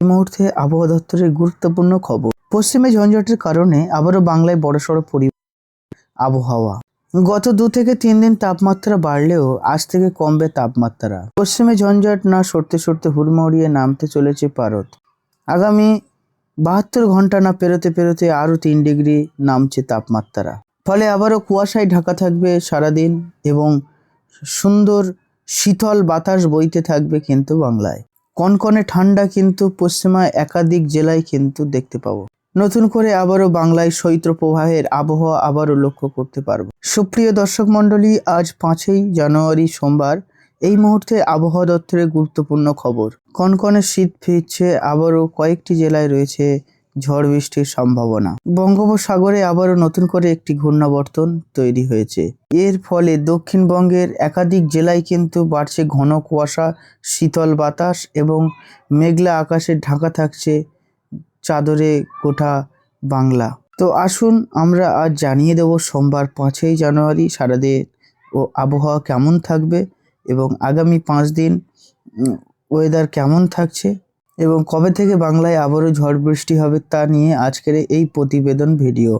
এই মুহূর্তে আবহাওয়া দপ্তরের গুরুত্বপূর্ণ খবর। পশ্চিমে ঝঞ্ঝাটের কারণে আবারও বাংলায় বড়সড় পরি আবহাওয়া। গত দু থেকে তিন দিন তাপমাত্রা বাড়লেও আজ থেকে কমবে তাপমাত্রা। পশ্চিমে ঝঞ্ঝাট না সরতে সরতে হুড়মুড়িয়ে নামতে চলেছে পারদ। আগামী বাহাত্তর ঘণ্টা না পেরোতে পেরোতে আরও তিন ডিগ্রি নামছে তাপমাত্রা। ফলে আবারও কুয়াশায় ঢাকা থাকবে সারাদিন এবং সুন্দর শীতল বাতাস বইতে থাকবে কিন্তু বাংলায়। কনকনে ঠান্ডা কিন্তু পশ্চিমায় একাধিক জেলায় কিন্তু দেখতে পাবো। নতুন করে আবারও বাংলায় শৈত্র প্রবাহের আবহাওয়া আবারও লক্ষ্য করতে পারব। সুপ্রিয় দর্শক মণ্ডলী, আজ পাঁচই জানুয়ারি সোমবার। এই মুহূর্তে আবহাওয়া দপ্তরের গুরুত্বপূর্ণ খবর। কনকনে শীত ফিরছে, আবারও কয়েকটি জেলায় রয়েছে ঝড় বৃষ্টির সম্ভাবনা। বঙ্গোপসাগরে আবারও নতুন করে একটি ঘূর্ণাবর্তন তৈরি হয়েছে। এর ফলে দক্ষিণবঙ্গের একাধিক জেলায় কিন্তু বাড়ছে ঘন কুয়াশা, শীতল বাতাস এবং মেঘলা আকাশে ঢাকা থাকছে চাদরে গোটা বাংলা। তো আসুন আমরা আজ জানিয়ে দেব সোমবার পাঁচই জানুয়ারি সারাদিন ও আবহাওয়া কেমন থাকবে এবং আগামী পাঁচ দিন ওয়েদার কেমন থাকছে এবং কবে থেকে বাংলায় আবারও ঝড় বৃষ্টি হবে তা নিয়ে আজকের এই প্রতিবেদন ভিডিও।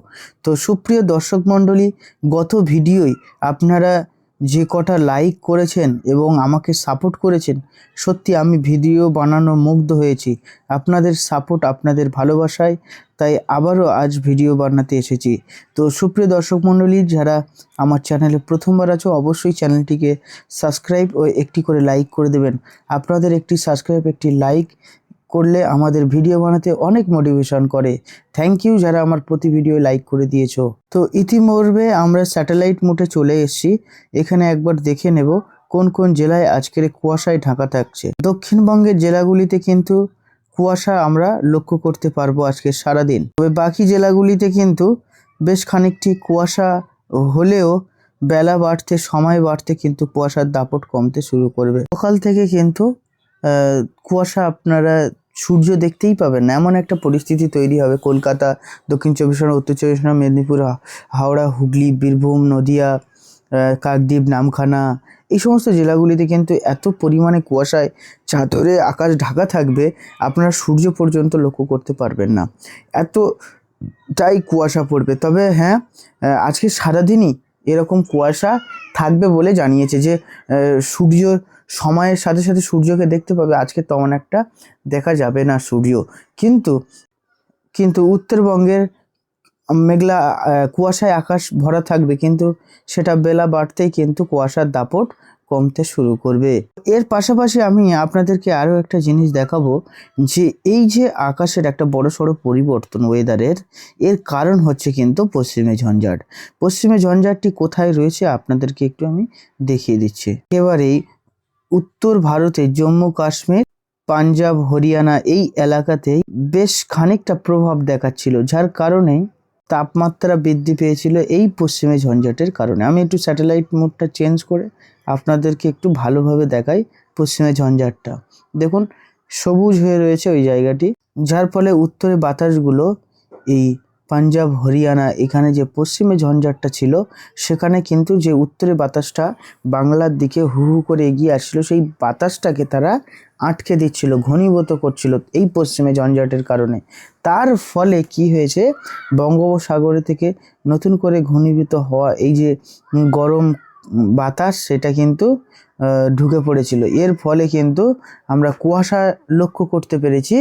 তো সুপ্রিয় দর্শক মণ্ডলী, গত ভিডিওই আপনারা যে কটা লাইক করেছেন এবং আমাকে সাপোর্ট করেছেন, সত্যি আমি ভিডিও বানানো মুগ্ধ হয়েছি। আপনাদের সাপোর্ট আপনাদের ভালোবাসায়, তাই আবারও আজ ভিডিও বানাতে এসেছি। তো সুপ্রিয় দর্শক মণ্ডলী, যারা আমার চ্যানেলে প্রথমবার আছো, অবশ্যই চ্যানেলটিকে সাবস্ক্রাইব ও একটি করে লাইক করে দেবেন। আপনাদের একটি সাবস্ক্রাইব একটি লাইক করলে আমাদের ভিডিও বানাতে অনেক মোটিভেশন করে। থ্যাংক ইউ যারা আমার প্রতি ভিডিও লাইক করে দিয়েছ। তো ইতিমধ্যে আমরা স্যাটেলাইট মোটে চলে এসেছি। এখানে একবার দেখে নেব কোন কোন জেলায় আজকের কুয়াশায় ঢাকা থাকছে। দক্ষিণবঙ্গের জেলাগুলিতে কিন্তু কুয়াশা আমরা লক্ষ্য করতে পারব আজকে সারাদিন। তবে বাকি জেলাগুলিতে কিন্তু বেশ খানিকটি কুয়াশা হলেও বেলা বাড়তে, সময় বাড়তে কিন্তু কুয়াশার দাপট কমতে শুরু করবে। সকাল থেকে কিন্তু কুয়াশা আপনারা সূর্য দেখতেই পাবেন না। এমন একটা পরিস্থিতি তৈরি হবে। কলকাতা, দক্ষিণ চব্বিশ পরগনা, উত্তর চব্বিশ পরগনা, মেদিনীপুর হাওড়া, হুগলি, বীরভূম, নদিয়া কাকদ্বীপ, নামখানা, এই সমস্ত জেলাগুলিতে কিন্তু এত পরিমাণে কুয়াশায় চাদরে আকাশ ঢাকা থাকবে, আপনারা সূর্য পর্যন্ত লক্ষ্য করতে পারবেন না। এতটাই কুয়াশা পড়বে। তবে হ্যাঁ আজকে সারাদিনই এরকম কুয়াশা থাকবে বলে জানিয়েছে যে সূর্য সময়ের সাথে সাথে সূর্যকে দেখতে পাবে, আজকে তেমন একটা দেখা যাবে না সূর্য। কিন্তু কিন্তু উত্তরবঙ্গের মেঘলা কুয়াশায় আকাশ ভরা থাকবে, কিন্তু সেটা বেলা বাড়তেই কিন্তু কুয়াশার দাপট কমতে শুরু করবে। এর পাশাপাশি আমি আপনাদেরকে আরও একটা জিনিস দেখাবো, যে এই যে আকাশের একটা বড় সড়ো পরিবর্তন ওয়েদারের এর কারণ হচ্ছে কিন্তু পশ্চিমে ঝঞ্ঝাট। পশ্চিমে ঝঞ্ঝাটটি কোথায় রয়েছে আপনাদেরকে একটু আমি দেখিয়ে দিচ্ছি। এবারেই উত্তর ভারতে, জম্মু কাশ্মীর, পাঞ্জাব, হরিয়ানা এই এলাকাতে বেশ খানিকটা প্রভাব দেখাচ্ছিল, যার কারণে তাপমাত্রা বৃদ্ধি পেয়েছিল এই পশ্চিমে ঝঞ্ঝাটের কারণে। আমি একটু স্যাটেলাইট মোডটা চেঞ্জ করে আপনাদেরকে একটু ভালোভাবে দেখাই পশ্চিমে ঝঞ্ঝাটটা। দেখুন, সবুজ হয়ে রয়েছে ওই জায়গাটি, যার ফলে উত্তরে বাতাসগুলো এই পাঞ্জাব, হরিয়ানা, এখানে যে পশ্চিমে ঝঞ্ঝাটটা ছিল, সেখানে কিন্তু যে উত্তরে বাতাসটা বাংলার দিকে হু হু করে এগিয়ে আসছিল, সেই বাতাসটাকে তারা আটকে দিচ্ছিল, ঘনীভূত করছিল এই পশ্চিমে ঝঞ্ঝাটের কারণে। তার ফলে কি হয়েছে? বঙ্গোপসাগরে থেকে নতুন করে ঘনীভূত হওয়া এই যে গরম বাতাস, সেটা কিন্তু ঢুকে পড়েছিল। এর ফলে কিন্তু আমরা কুয়াশা লক্ষ্য করতে পেরেছি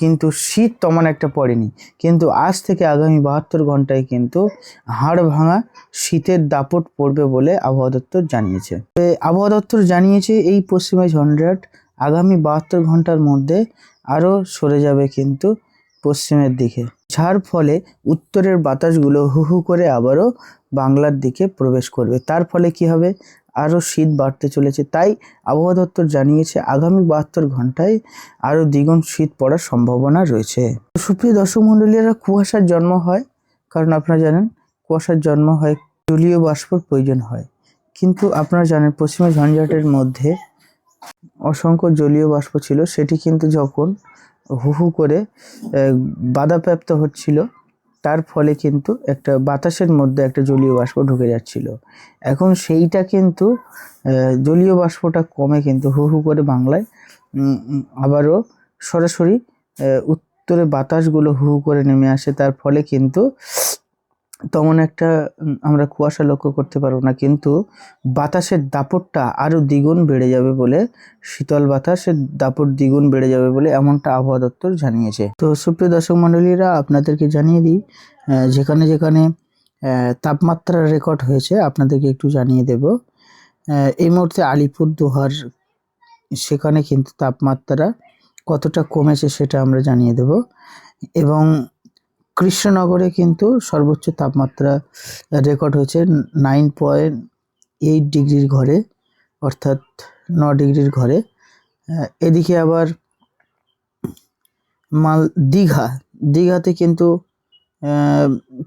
কিন্তু শীত তেমন একটা পড়েনি। কিন্তু আজ থেকে আগামী বাহাত্তর ঘন্টায় কিন্তু হাড় ভাঙা শীতের দাপট পড়বে বলে আবহাওয়া দপ্তর জানিয়েছে। আবহাওয়া দপ্তর জানিয়েছে, এই পশ্চিমে ঝঞ্ঝাট আগামী বাহাত্তর ঘণ্টার মধ্যে আরও সরে যাবে কিন্তু পশ্চিমের দিকে। যার ফলে উত্তরের বাতাসগুলো হু হু করে আবারও বাংলার দিকে প্রবেশ করবে। তার ফলে কি হবে? আরও শীত বাড়তে চলেছে। তাই আবহাওয়া দপ্তর জানিয়েছে, আগামী বাহাত্তর ঘন্টায় আরও দ্বিগুণ শীত পড়ার সম্ভাবনা রয়েছে। সুপ্রিয় দর্শক মণ্ডলীরা কুয়াশার জন্ম হয়, কারণ আপনারা জানেন, কুয়াশার জন্ম হয়, জলীয় বাষ্পর প্রয়োজন হয়। কিন্তু আপনারা জানেন, পশ্চিমা ঝঞ্ঝাটের মধ্যে অসংখ্য জলীয় বাষ্প ছিল। সেটি কিন্তু যখন হু হু করে বাধাপ্রাপ্ত হচ্ছিল তার ফলে কিন্তু একটা বাতাসের মধ্যে একটা জলীয় বাষ্প ঢুকে যাচ্ছিল। এখন সেইটা কিন্তু জলীয় বাষ্পটা কমে কিন্তু হু হু করে বাংলায় আবারও সরাসরি উত্তরে বাতাসগুলো হু হু করে নেমে আসে। তার ফলে কিন্তু তেমন একটা আমরা কুয়াশা লক্ষ্য করতে পারব না। কিন্তু বাতাসের দাপটটা আরও দ্বিগুণ বেড়ে যাবে বলে, শীতল বাতাসের দাপট দ্বিগুণ বেড়ে যাবে বলে এমনটা আবহাওয়া দপ্তর জানিয়েছে। তো সুপ্রিয় দর্শক মণ্ডলীরা, আপনাদেরকে জানিয়ে দিই যেখানে যেখানে তাপমাত্রার রেকর্ড হয়েছে, আপনাদেরকে একটু জানিয়ে দেব। এই মুহূর্তে আলিপুরদুয়ার, সেখানে কিন্তু তাপমাত্রা কতটা কমেছে সেটা আমরা জানিয়ে দেব। এবং কৃষ্ণনগরে কিন্তু সর্বোচ্চ তাপমাত্রা রেকর্ড হয়েছে নাইন পয়েন্ট এইট ডিগ্রির ঘরে, অর্থাৎ ন ডিগ্রির ঘরে। এদিকে আবার মাল, দীঘা, দীঘাতে কিন্তু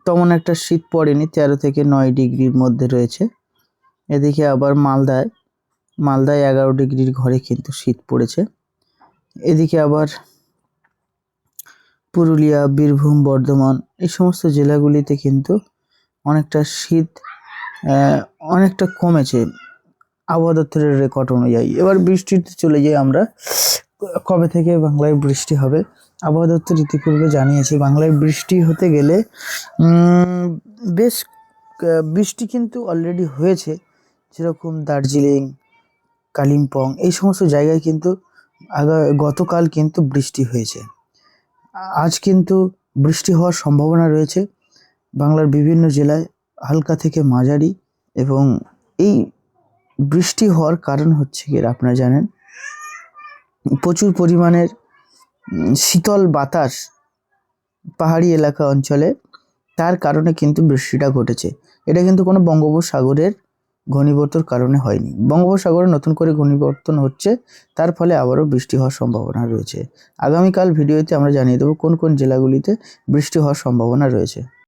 তেমন একটা শীত পড়েনি, তেরো থেকে নয় ডিগ্রির মধ্যে রয়েছে। এদিকে আবার মালদায় মালদায় এগারো ডিগ্রির ঘরে কিন্তু শীত পড়েছে। এদিকে আবার পুরুলিয়া, বীরভূম, বর্ধমান এই সমস্ত জেলাগুলিতে কিন্তু অনেকটা শীত অনেকটা কমেছে আবহাওয়া দপ্তরের রেকর্ড অনুযায়ী। এবার বৃষ্টিতে চলে যাই আমরা। কবে থেকে বাংলায় বৃষ্টি হবে? আবহাওয়া দপ্তর ইতিপূর্বে জানিয়েছে, বাংলায় বৃষ্টি হতে গেলে বেশ বৃষ্টি কিন্তু অলরেডি হয়েছে। যেরকম দার্জিলিং, কালিম্পং, এই সমস্ত জায়গায় কিন্তু আগা, গতকাল কিন্তু বৃষ্টি হয়েছে। আজ কিন্তু বৃষ্টি হওয়ার সম্ভাবনা রয়েছে। বাংলার বিভিন্ন জেলায় হালকা থেকে মাঝারি এবং এই বৃষ্টি হওয়ার কারণ হচ্ছে কি, আপনারা জানেন, প্রচুর পরিমাণের শীতল বাতাস পাহাড়ি এলাকা অঞ্চলে, তার কারণে কিন্তু বৃষ্টিটা ঘটেছে। এটা কিন্তু কোনো বঙ্গোপসাগরের ঘনীভূতর কারণে হয়নি। বঙ্গোপসাগরে নতুন করে ঘনীবর্তন হচ্ছে, তার ফলে আবারও বৃষ্টি হওয়ার সম্ভাবনা রয়েছে। আগামীকাল ভিডিওতে আমরা জানিয়ে দেবো কোন কোন জেলাগুলিতে বৃষ্টি হওয়ার সম্ভাবনা রয়েছে।